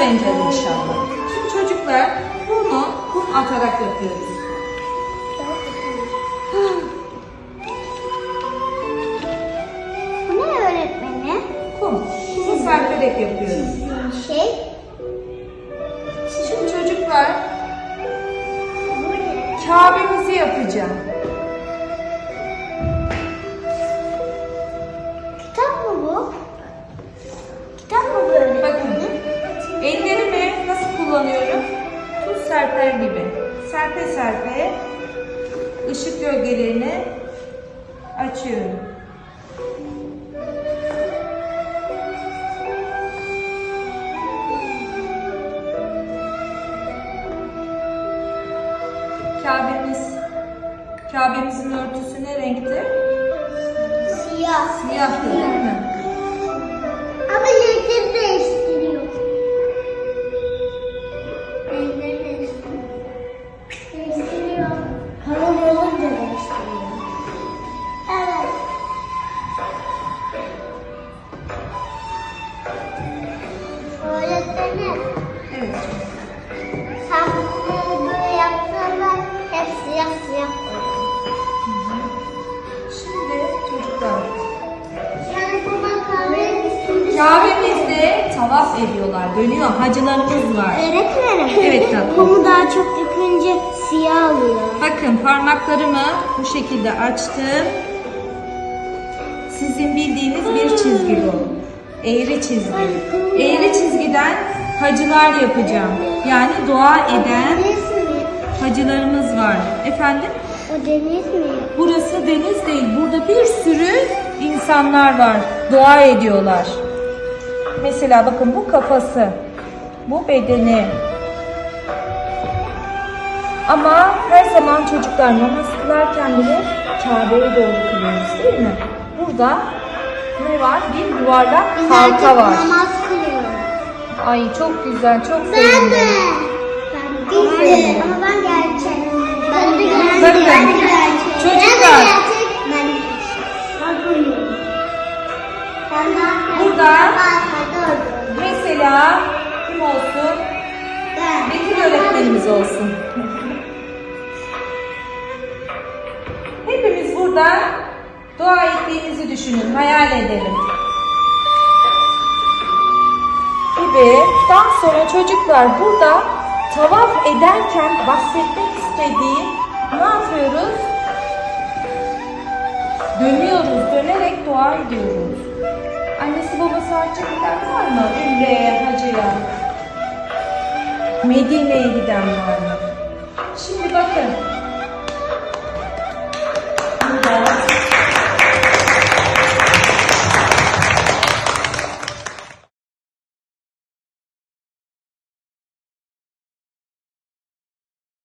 öğreneceğiz inşallah. Şimdi çocuklar bunu kum atarak yapıyoruz. Bu ne öğretmeni? Kum. Kumu serperek yapıyoruz. Şey. Şimdi çocuklar? Kabe'mizi yapacağım. Kitap mı bu? Kitap mı bu kullanıyorum? Tuz serper gibi. Serpe serpe ışık gölgelerini açıyorum. Kabe'miz Kabe'mizin örtüsü ne renkti? Siyah. Siyahtı değil mi? Kabe'mizde tavaf ediyorlar, dönüyor. Hacılarımız var. Öğretmenim. Evet tatlım. Kumu daha çok yıkayınca siyah oluyor. Bakın parmaklarımı bu şekilde açtım. Sizin bildiğiniz bir çizgi bu. Eğri çizgi. Eğri çizgiden hacılar yapacağım. Yani dua eden hacılarımız var. Efendim? O deniz mi? Burası deniz değil. Burada bir sürü insanlar var. Dua ediyorlar. Mesela bakın bu kafası. Bu bedeni. Ama her zaman çocuklar namaz kılarken bile Kabe'ye doğru kılıyoruz değil mi? Burada ne var? Bir yuvarlak Biz halka var. namaz kılıyoruz. Ay çok güzel, çok Ben de. sevindim. Ben de. Ama ben gerçek. Ben de gerçek. Bakın, Ben de gerçek. çocuklar. Ben de gerçek. Ben de gerçek. Ben. Ben daha Burada. Mesela kim olsun? Ben. Betül öğretmenimiz olsun. Hepimiz burada dua ettiğimizi düşünün, hayal edelim. Evet, daha sonra çocuklar burada tavaf ederken bahsetmek istediğim ne yapıyoruz? Dönüyoruz, dönerek dua ediyoruz. Annesi babası giden var mı? Medine'ye giden var mı? Şimdi bakın.